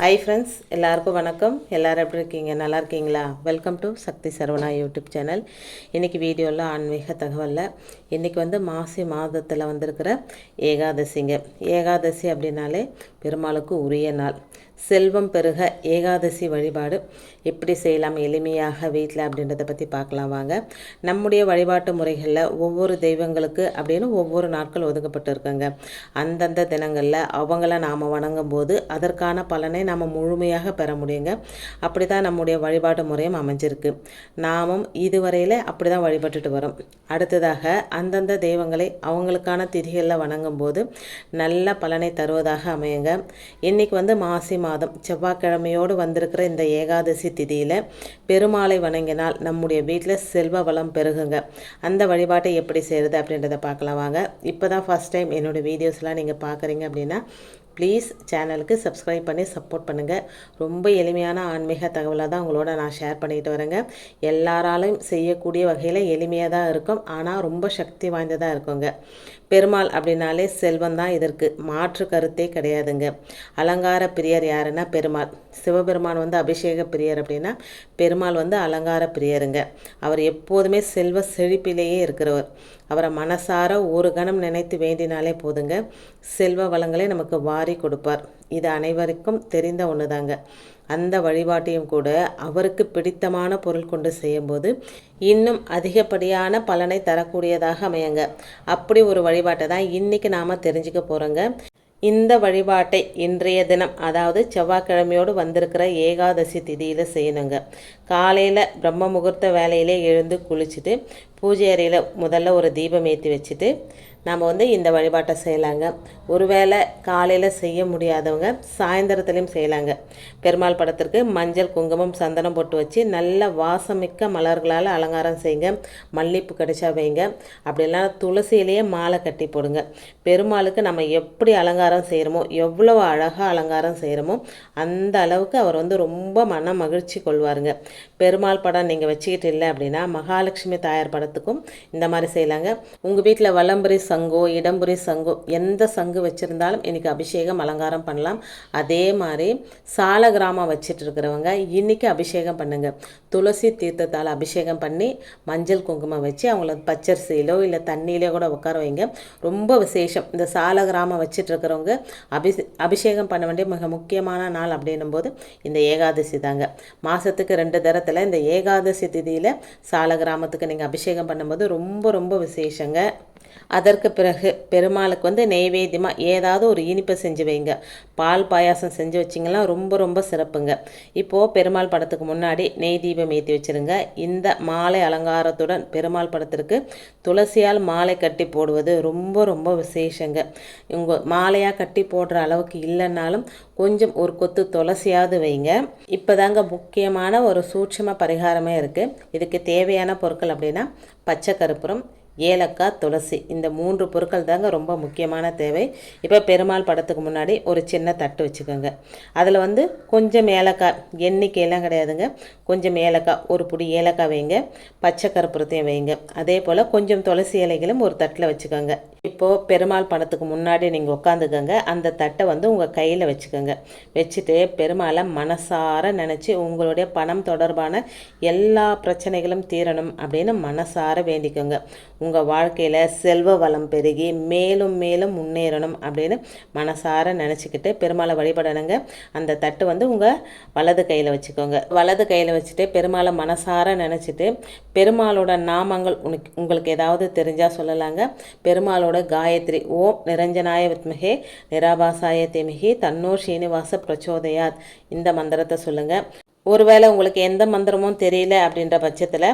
Hi friends எல்லாருக்கும் வணக்கம். எல்லாரும் எப்படி இருக்கீங்க? நல்லா இருக்கீங்களா? Welcome to Sakthi Saravana YouTube channel இன்றைக்கி வீடியோவில் ஆன்மீக தகவலில் இன்றைக்கி வந்து மாசி மாதத்தில் வந்திருக்கிற ஏகாதசிங்க. ஏகாதசி அப்படின்னாலே பெருமாளுக்கு உரிய நாள். செல்வம் பெருக ஏகாதசி வழிபாடு எப்படி செய்யலாம் எளிமையாக வீட்டில் அப்படின்றத பற்றி பார்க்கலாம் வாங்க. நம்முடைய வழிபாட்டு முறைகளில் ஒவ்வொரு தெய்வங்களுக்கு அப்படின்னு ஒவ்வொரு நாட்கள் ஒதுக்கப்பட்டு இருக்குங்க. அந்தந்த தினங்களில் அவங்கள நாம் வணங்கும் போது அதற்கான பலனை நாம் முழுமையாக பெற முடியுங்க. அப்படி தான் நம்முடைய வழிபாட்டு முறையும் அமைஞ்சிருக்கு. நாமும் இதுவரையில் அப்படி தான் வழிபட்டுட்டு வரோம். அடுத்ததாக அந்தந்த தெய்வங்களை அவங்களுக்கான திதிகளில் வணங்கும் போது நல்ல பலனை தருவதாக அமையுங்க. இன்னைக்கு வந்து மாசி மாதம் செவ்வாய்க்கிழமையோடு வந்திருக்கிற இந்த ஏகாதசி திதியில் பெருமாளை வணங்கினால் நம்முடைய வீட்டில் செல்வ வளம் பெருகுங்க. அந்த வழிபாட்டை எப்படி செய்கிறது அப்படின்றத பார்க்கலாம் வாங்க. இப்போ தான் ஃபஸ்ட் டைம் என்னோடய வீடியோஸ்லாம் நீங்கள் பார்க்குறீங்க அப்படின்னா ப்ளீஸ் சேனலுக்கு சப்ஸ்கிரைப் பண்ணி சப்போர்ட் பண்ணுங்கள் ரொம்ப எளிமையான ஆன்மீக தகவலாக தான் உங்களோட நான் ஷேர் பண்ணிட்டு வரேங்க. எல்லாராலும் செய்யக்கூடிய வகையில் எளிமையாக தான் இருக்கும். ஆனால் ரொம்ப சக்தி வாய்ந்ததாக இருக்குங்க. பெருமாள் அப்படின்னாலே செல்வம் தான் இதற்கு. மாற்று கருத்தே கிடையாதுங்க. அலங்கார பிரியர் யாருன்னா பெருமாள். சிவபெருமான் வந்து அபிஷேக பிரியர் அப்படின்னா பெருமாள் வந்து அலங்கார பிரியருங்க. அவர் எப்போதுமே செல்வ செழிப்பிலேயே இருக்கிறவர். அவரை மனசார ஒரு கணம் நினைத்து வேண்டினாலே போதுங்க. செல்வ வளங்களை நமக்கு வாரி கொடுப்பார். இது அனைவருக்கும் தெரிந்த ஒன்று தாங்க அந்த வழிபாட்டையும் கூட அவருக்கு பிடித்தமான பொருள் கொண்டு செய்யும்போது இன்னும் அதிகப்படியான பலனை தரக்கூடியதாக அமையுங்க. அப்படி ஒரு வழிபாட்டை தான் இன்றைக்கி நாம் தெரிஞ்சுக்க போகிறோங்க இந்த வழிபாட்டை இன்றைய தினம் அதாவது செவ்வாய்க்கிழமையோடு வந்திருக்கிற ஏகாதசி திதியில் செய்யணுங்க. காலையில் பிரம்ம முகூர்த்த வேலையிலே எழுந்து குளிச்சுட்டு பூஜை அறையில் முதல்ல ஒரு தீபம் ஏற்றி வச்சுட்டு நம்ம வந்து இந்த வழிபாட்டை செய்யலாங்க. ஒருவேளை காலையில் செய்ய முடியாதவங்க சாயந்தரத்துலேயும் செய்யலாங்க. பெருமாள் படத்திற்கு மஞ்சள் குங்குமம் சந்தனம் போட்டு வச்சு நல்ல வாசமிக்க மலர்களால் அலங்காரம் செய்யுங்க. மல்லிப்பூ கிடைச்சா வைங்க. அப்படி துளசியிலேயே மாலை கட்டி போடுங்க. பெருமாளுக்கு நம்ம எப்படி அலங்காரம் செய்கிறோமோ எவ்வளோ அழகாக அலங்காரம் செய்கிறோமோ அந்த அளவுக்கு அவர் வந்து ரொம்ப மன மகிழ்ச்சி கொள்வாருங்க. பெருமாள் படம் நீங்கள் வச்சுக்கிட்டு இல்லை அப்படின்னா மகாலட்சுமி தாயார் படத்துக்கும் இந்த மாதிரி செய்யலாங்க. உங்கள் வீட்டில் வலம்புரி சங்கோ இடம்புரி சங்கோ எந்த சங்கு வச்சுருந்தாலும் இன்றைக்கி அபிஷேகம் அலங்காரம் பண்ணலாம். அதே மாதிரி சால கிராமம் வச்சுட்டு இருக்கிறவங்க இன்றைக்கி அபிஷேகம் பண்ணுங்கள் துளசி தீர்த்தத்தால் அபிஷேகம் பண்ணி மஞ்சள் குங்குமம் வச்சு அவங்கள பச்சரிசியிலோ இல்லை தண்ணியிலோ கூட உட்கார வைங்க. ரொம்ப விசேஷம். இந்த சால கிராமம் வச்சுட்டு இருக்கிறவங்க அபிஷே அபிஷேகம் பண்ண வேண்டிய மிக முக்கியமான நாள் அப்படின்னும் போது இந்த ஏகாதசி தாங்க. மாதத்துக்கு ரெண்டு தரத்தில் இந்த ஏகாதசி திதியில் சால கிராமத்துக்கு நீங்கள் அபிஷேகம் பண்ணும்போது ரொம்ப ரொம்ப விசேஷங்க. அதற்கு பிறகு பெருமாளுக்கு வந்து நெய்வேத்தியமாக ஏதாவது ஒரு இனிப்பை செஞ்சு வைங்க. பால் பாயாசம் செஞ்சு வச்சிங்கன்னா ரொம்ப ரொம்ப சிறப்புங்க. இப்போது பெருமாள் படத்துக்கு முன்னாடி நெய் தீபம் ஏற்றி வச்சுருங்க. இந்த மாலை அலங்காரத்துடன் பெருமாள் படத்திற்கு துளசியால் மாலை கட்டி போடுவது ரொம்ப ரொம்ப விசேஷங்க. உங்கள் மாலையாக கட்டி போடுற அளவுக்கு இல்லைன்னாலும் கொஞ்சம் ஒரு கொத்து துளசியாவது வைங்க. இப்போ தாங்க முக்கியமான ஒரு சூட்சம பரிகாரமே இருக்குது இதுக்கு தேவையான பொருட்கள் அப்படின்னா பச்சை கருப்புரம் ஏலக்காய் துளசி இந்த மூன்று பொருட்கள் தாங்க ரொம்ப முக்கியமான தேவை. இப்போ பெருமாள் படத்துக்கு முன்னாடி ஒரு சின்ன தட்டு வச்சுக்கோங்க. அதில் வந்து கொஞ்சம் ஏலக்காய் எண்ணிக்கையெல்லாம் கிடையாதுங்க. கொஞ்சம் ஏலக்காய் ஒரு புடி ஏலக்காய் வைங்க. பச்சை கருப்புறத்தையும் வைங்க. அதே போல் கொஞ்சம் துளசி இலைகளும் ஒரு தட்டில் வச்சுக்கோங்க. இப்போது பெருமாள் படத்துக்கு முன்னாடி நீங்கள் உட்காந்துக்கோங்க அந்த தட்டை வந்து உங்கள் கையில் வச்சுக்கோங்க. வச்சுட்டு பெருமாளை மனசார நினச்சி உங்களுடைய பணம் தொடர்பான எல்லா பிரச்சனைகளும் தீரணும் அப்படின்னு மனசார வேண்டிக்கோங்க. உங்கள் வாழ்க்கையில் செல்வ வளம் பெருகி மேலும் மேலும் முன்னேறணும் அப்படின்னு மனசார நினச்சிக்கிட்டு பெருமாளை வழிபடணுங்க. அந்த தட்டு வந்து உங்கள் வலது கையில் வச்சுக்கோங்க. வலது கையில் வச்சுட்டு பெருமாளை மனசார நினச்சிட்டு பெருமாளோட நாமங்கள் உனக்கு உங்களுக்கு ஏதாவது தெரிஞ்சால் சொல்லலாங்க. பெருமாளோட காயத்ரி ஓம் நிரஞ்சனாய வித்மகே நிராபாசாய திமிகி தன்னோ ஸ்ரீனிவாச பிரச்சோதயாத் இந்த மந்திரத்தை சொல்லுங்கள் ஒருவேளை உங்களுக்கு எந்த மந்திரமும் தெரியல அப்படின்ற பட்சத்தில்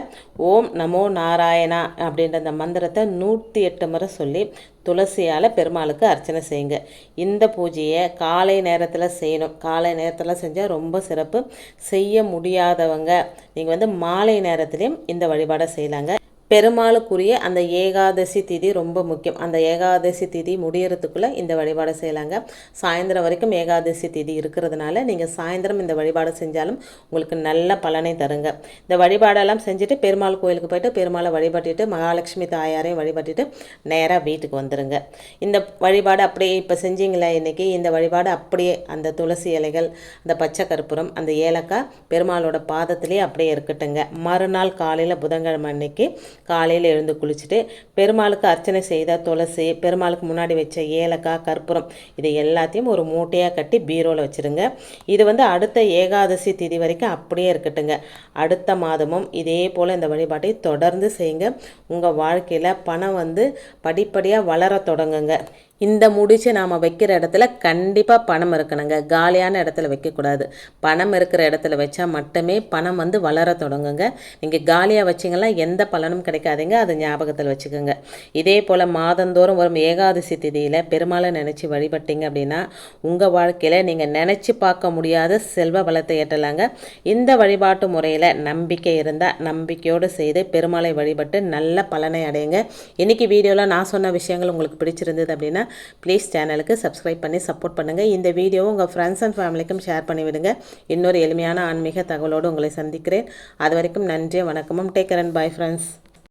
ஓம் நமோ நாராயணா அப்படின்ற அந்த மந்திரத்தை நூற்றி எட்டு முறை சொல்லி துளசியால் பெருமாளுக்கு அர்ச்சனை செய்யுங்க இந்த பூஜையை காலை நேரத்தில் செய்யணும் காலை நேரத்தில் செஞ்சால் ரொம்ப சிறப்பு செய்ய முடியாதவங்க நீங்கள் வந்து மாலை நேரத்துலேயும் இந்த வழிபாடை செய்யலாங்க பெருமாளுக்குரிய அந்த ஏகாதசி திதி ரொம்ப முக்கியம். அந்த ஏகாதசி திதி முடியறதுக்குள்ளே இந்த வழிபாடை செய்யலாங்க. சாயந்தரம் வரைக்கும் ஏகாதசி திதி இருக்கிறதுனால நீங்கள் சாயந்தரம் இந்த வழிபாடு செஞ்சாலும் உங்களுக்கு நல்ல பலனை தருங்க. இந்த வழிபாடெல்லாம் செஞ்சுட்டு பெருமாள் கோயிலுக்கு போயிட்டு பெருமாளை வழிபட்டுட்டு மகாலட்சுமி தாயாரையும் வழிபட்டுட்டு நேராக வீட்டுக்கு வந்துடுங்க இந்த வழிபாடு அப்படியே இப்போ செஞ்சீங்களா இன்றைக்கி இந்த வழிபாடு அப்படியே அந்த துளசி இலைகள் அந்த பச்சை கற்பூரம் அந்த ஏலக்காய் பெருமாளோட பாதத்திலே அப்படியே இருக்கட்டுங்க. மறுநாள் காலையில் புதன்கிழமை அன்னைக்கு காலையில் எழுந்து குளிச்சுட்டு பெருமாளுக்கு அர்ச்சனை செய்த துளசி பெருமாளுக்கு முன்னாடி வச்ச ஏலக்காய் கற்பூரம் இதை எல்லாத்தையும் ஒரு மூட்டையாக கட்டி பீரோவில் வச்சுருங்க. இது வந்து அடுத்த ஏகாதசி திதி வரைக்கும் அப்படியே இருக்கட்டுங்க. அடுத்த மாதமும் இதே போல் இந்த வழிபாட்டை தொடர்ந்து செய்யுங்க. உங்கள் வாழ்க்கையில் பணம் வந்து படிப்படியாக வளர தொடங்குங்க. இந்த முடிச்சு நாம் வைக்கிற இடத்துல கண்டிப்பாக பணம் இருக்கணுங்க. காலியான இடத்துல வைக்கக்கூடாது. பணம் இருக்கிற இடத்துல வச்சா மட்டுமே பணம் வந்து வளர தொடங்குங்க. நீங்கள் காலியாக வச்சிங்கன்னா எந்த பலனும் கிடைக்காதுங்க. அது ஞாபகத்தில் வச்சுக்கோங்க. இதே போல் மாதந்தோறும் வரும் ஏகாதசி திதியில் பெருமாளை நினச்சி வழிபட்டீங்க அப்படின்னா உங்கள் வாழ்க்கையில் நீங்கள் நினச்சி பார்க்க முடியாத செல்வ வளத்தை ஏற்றலாங்க. இந்த வழிபாட்டு முறையில் நம்பிக்கை இருந்தால் நம்பிக்கையோடு செய்து பெருமாளை வழிபட்டு நல்ல பலனை அடையுங்க. இன்றைக்கி வீடியோவில் நான் சொன்ன விஷயங்கள் உங்களுக்கு பிடிச்சிருந்தது அப்படின்னா ப்ளீஸ் சேனலுக்கு சப்ஸ்கிரைப் பண்ணி சப்போர்ட் பண்ணுங்கள் இந்த வீடியோவை உங்கள் ஃப்ரெண்ட்ஸ் அண்ட் ஃபேமிலிக்கும் ஷேர் பண்ணிவிடுங்க இன்னொரு எளிமையான ஆன்மீக தகவலோடு உங்களை சந்திக்கிறேன். அது வரைக்கும் நன்றி வணக்கமும். Take care and friends